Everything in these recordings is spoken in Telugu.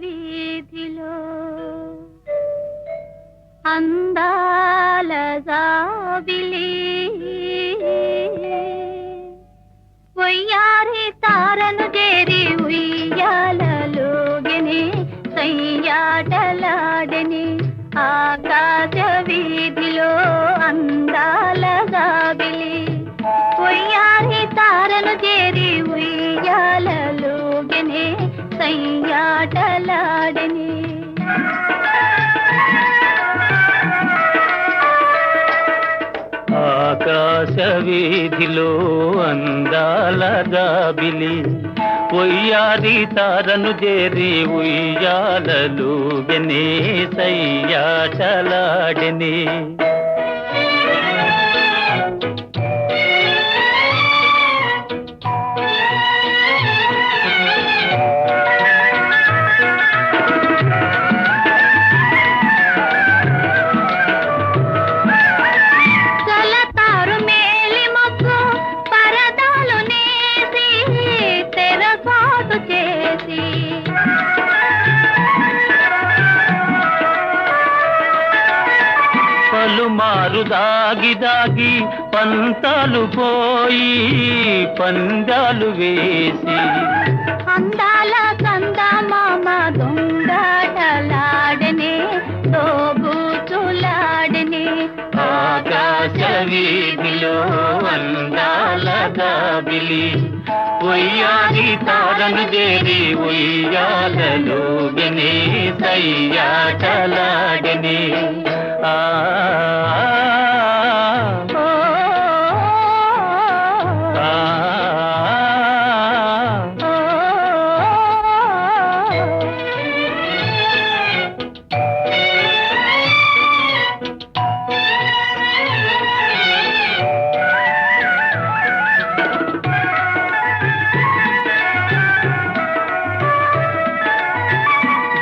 వీధిలో అందాల జాబిలి వయ్యారి తారను చేరి ఉయ్యాలలోగిని సయ్యాటలాడని ఆకాశ వీధిలో అందాల జాబిలి ఉయ్యారి తారను చేరి ఉయ్యాల ఉయ్యాలలోగనే సయ్యాటలాడనే. ఆకాశ వీధిలో అందాల జాబిలి ఒయ్యారి తారను చేరి ఉయ్యాలలు గనే సయ్యాటలాడని. పలుమారు దాగి దాగి పంతాలు పోయి పందాలు వేసి. అందాల కంద మామ దొంగటలాడనే తోబూచులాడనే ఆకాశ వీధిలో అందాల గాబిలి ఉయ్యాలి తారను చేరి ఉయ్యాలలో గనే సయ్యాటలాడని ఆ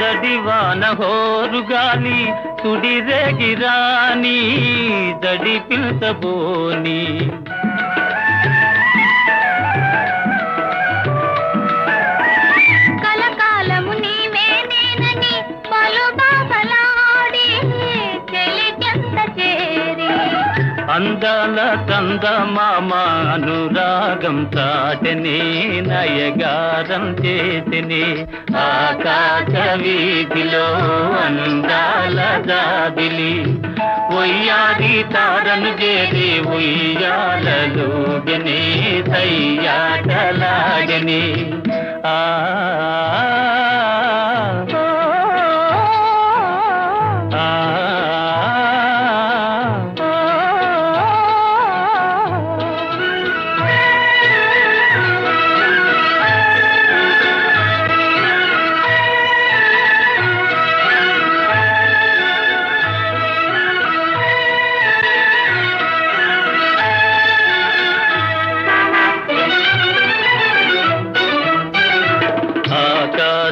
జడివాన హోరు గాలి సుడి రేగిరాని జడి పిల్చబోని అందాల కంద మామ అనురాగం చాటని నయగారం చేతిని ఆకాశ వీధిలో అందాల దాదిలి ఒయ్యాది తారను చేరి ఉయ్యాలలో గని ఆ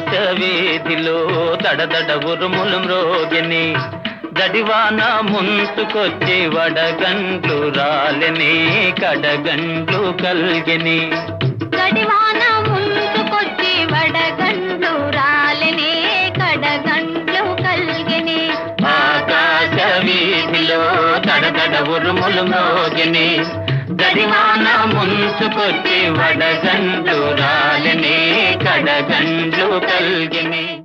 ఆకాశ వీధిలో దడదడ ఉరుములు మ్రోగిని దడివాన ముంచుకొచ్చి వడగండ్లు రాలని కడగండ్లు కల్గిని. గడివాన ముందుకొచ్చి వడగండ్లు రాలనే కడగండ్లు కల్గిని. ఆకాశ వీధిలో దడదడ ఉరుములు మ్రోగిని దడివాన ముంచుకొచ్చి వడగండ్లు రాలని కడగండ్లు కల్గిని.